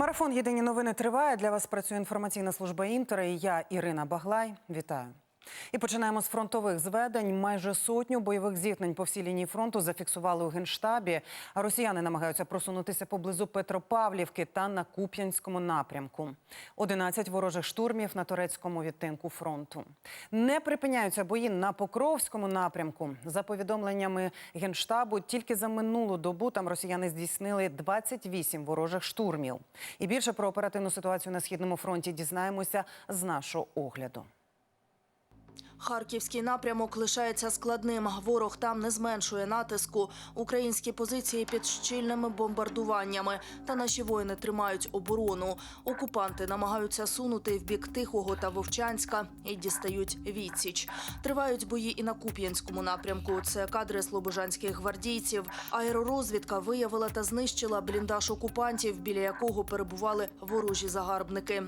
Марафон Єдині новини триває. Для вас працює інформаційна служба Інтера. І я Ірина Баглай. Вітаю. І починаємо з фронтових зведень. Майже сотню бойових зіткнень по всій лінії фронту зафіксували у генштабі. Росіяни намагаються просунутися поблизу Петропавлівки та на Куп'янському напрямку. 11 ворожих штурмів на турецькому відтинку фронту. Не припиняються бої на Покровському напрямку. За повідомленнями генштабу, тільки за минулу добу там росіяни здійснили 28 ворожих штурмів. І більше про оперативну ситуацію на східному фронті дізнаємося з нашого огляду. Харківський напрямок лишається складним. Ворог там не зменшує натиску. Українські позиції під щільними бомбардуваннями. Та наші воїни тримають оборону. Окупанти намагаються сунути в бік Тихого та Вовчанська і дістають відсіч. Тривають бої і на Куп'янському напрямку. Це кадри слобожанських гвардійців. Аеророзвідка виявила та знищила бліндаж окупантів, біля якого перебували ворожі загарбники.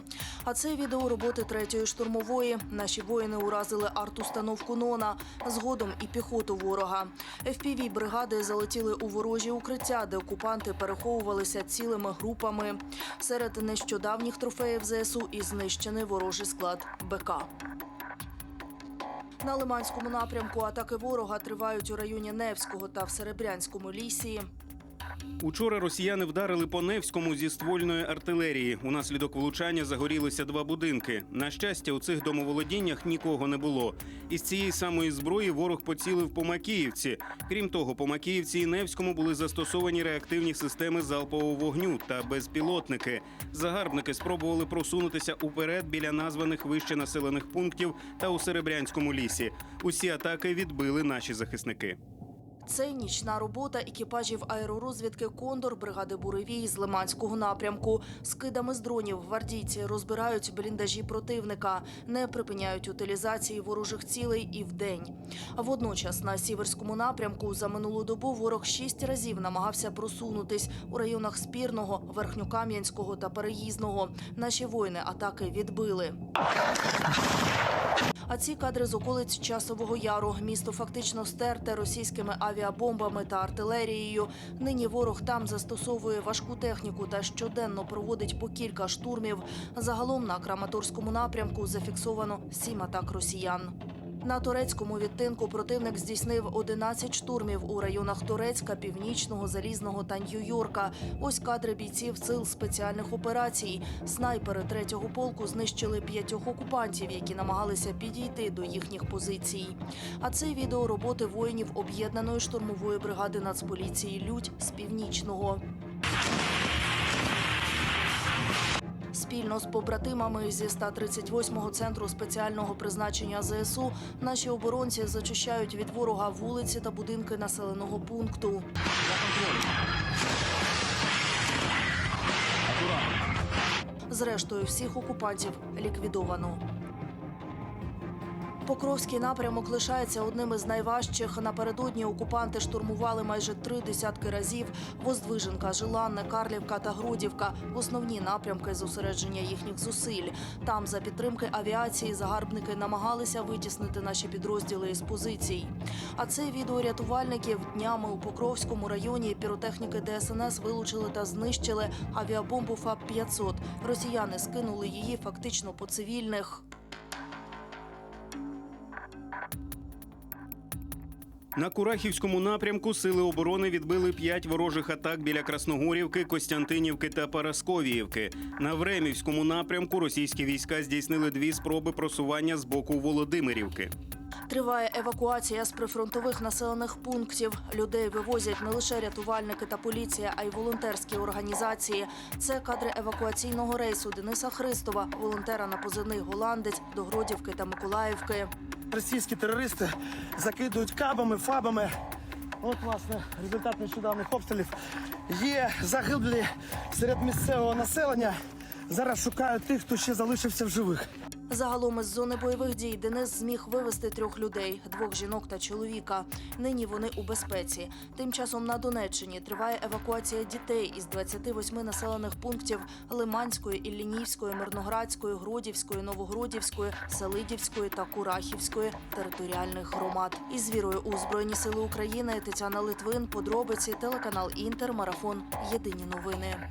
А це відео роботи третьої штурмової. Наші воїни уразили артустановку Нона. Згодом і піхоту ворога. fpv бригади залетіли у ворожі укриття, де окупанти переховувалися цілими групами. Серед нещодавніх трофеїв ЗСУ і знищений ворожий склад БК. На Лиманському напрямку атаки ворога тривають у районі Невського та в Серебрянському лісі. Учора росіяни вдарили по Невському зі ствольної артилерії. Унаслідок влучання загорілися два будинки. На щастя, у цих домоволодіннях нікого не було. Із цієї самої зброї ворог поцілив по Макіївці. Крім того, по Макіївці і Невському були застосовані реактивні системи залпового вогню та безпілотники. Загарбники спробували просунутися уперед біля названих вище населених пунктів та у Серебрянському лісі. Усі атаки відбили наші захисники. Це нічна робота екіпажів аеророзвідки Кондор бригади Буревій з Лиманського напрямку. Скидами з дронів гвардійці розбирають бліндажі противника, не припиняють утилізації ворожих цілей і вдень. Водночас на сіверському напрямку за минулу добу ворог шість разів намагався просунутись у районах Спірного, Верхньокам'янського та Переїзного. Наші воїни атаки відбили. А ці кадри з околиць часового яру. Місто фактично стерте російськими авіабомбами та артилерією. Нині ворог там застосовує важку техніку та щоденно проводить по кілька штурмів. Загалом на Краматорському напрямку зафіксовано сім атак росіян. На турецькому відтинку противник здійснив 11 штурмів у районах Турецька, Північного, Залізного та Нью-Йорка. Ось кадри бійців сил спеціальних операцій. Снайпери третього полку знищили п'ятьох окупантів, які намагалися підійти до їхніх позицій. А це відео роботи воїнів об'єднаної штурмової бригади Нацполіції Людь з північного. Спільно з побратимами зі 138-го центру спеціального призначення ЗСУ наші оборонці зачищають від ворога вулиці та будинки населеного пункту. Зрештою, всіх окупантів ліквідовано. Покровський напрямок лишається одним із найважчих. Напередодні окупанти штурмували майже три десятки разів. Воздвиженка, Жиланне, Карлівка та Грудівка основні напрямки зосередження їхніх зусиль. Там, за підтримки авіації, загарбники намагалися витіснити наші підрозділи із позицій. А це відео рятувальників днями у Покровському районі піротехніки ДСНС вилучили та знищили авіабомбу ФАП-500. Росіяни скинули її фактично по цивільних. На Курахівському напрямку сили оборони відбили п'ять ворожих атак біля Красногорівки, Костянтинівки та Парасковіївки. На Времівському напрямку російські війська здійснили дві спроби просування з боку Володимирівки. Триває евакуація з прифронтових населених пунктів. Людей вивозять не лише рятувальники та поліція, а й волонтерські організації. Це кадри евакуаційного рейсу Дениса Христова, волонтера на позивний голландець до Гродівки та Миколаївки. Російські терористи закидують кабами, фабами. От, власне, результат нещодавних обстрілів. Є загиблі серед місцевого населення. Зараз шукають тих, хто ще залишився в живих. Загалом із зони бойових дій Денис зміг вивезти трьох людей двох жінок та чоловіка. Нині вони у безпеці. Тим часом на Донеччині триває евакуація дітей із 28 населених пунктів Лиманської, Іллінівської, Мирноградської, Гродівської, Новогродівської, Селидівської та Курахівської територіальних громад. Із вірою у Збройні Сили України Тетяна Литвин, подробиці, телеканал Інтер, марафон. Єдині новини.